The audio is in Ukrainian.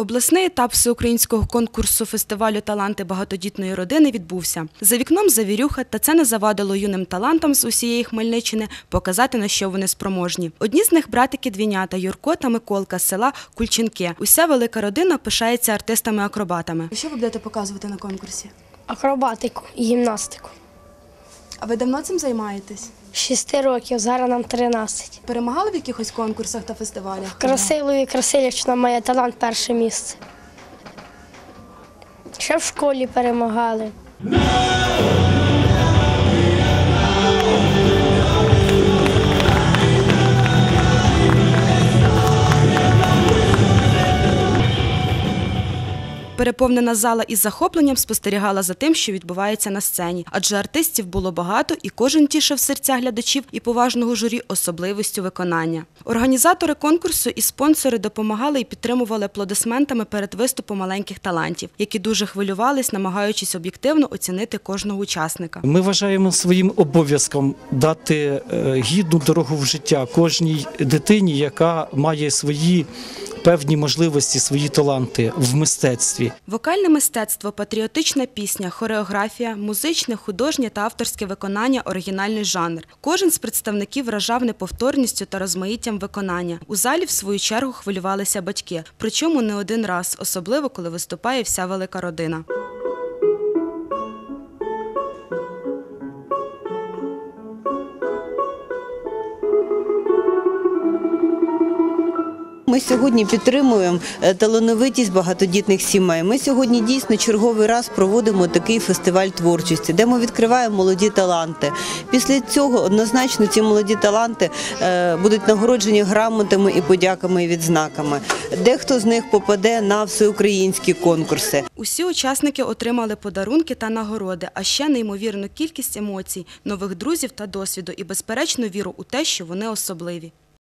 Обласний етап всеукраїнського конкурсу фестивалю Таланти багатодітної родини відбувся. За вікном завірюха, та це не завадило юним талантам з усієї Хмельниччини показати на що вони спроможні. Одні з них братики двійнята Юрко та Миколка з села Кульчинки. Уся велика родина пишається артистами-акробатами. Що ви будете показувати на конкурсі? акробатику і гімнастику. А ви давно цим займаєтесь? Шести років, зараз нам 13. Перемагали в якихось конкурсах та фестивалях? Красилові Красилівщина має талант перше місце. Ще в школі перемагали. Переповнена зала із захопленням спостерігала за тим, що відбувається на сцені, адже артистів було багато, і кожен тішив серця глядачів і поважного журі особливістю виконання. Організатори конкурсу і спонсори допомагали і підтримували аплодисментами перед виступом маленьких талантів, які дуже хвилювались, намагаючись об'єктивно оцінити кожного учасника. Ми вважаємо своїм обов'язком дати е, гідну дорогу в життя кожній дитині, яка має свої певні можливості, свої таланти в мистецтві. Вокальне мистецтво, патріотична пісня, хореографія, музичне, художнє та авторське виконання оригінальний жанр. Кожен з представників вражав неповторністю та розмаїттям виконання. У залі, в свою чергу, хвилювалися батьки, причому не один раз, особливо коли виступає вся велика родина. Ми сьогодні підтримуємо е, талановитість багатодітних сімей. Ми сьогодні дійсно черговий раз проводимо такий фестиваль творчості, де ми відкриваємо молоді таланти. Після цього однозначно ці молоді таланти е, будуть нагороджені грамотами і подяками і відзнаками. Дехто з них попаде на всеукраїнські конкурси. Усі учасники отримали подарунки та нагороди, а ще неймовірну кількість емоцій, нових друзів та досвіду і безперечну віру у те, що вони особливі.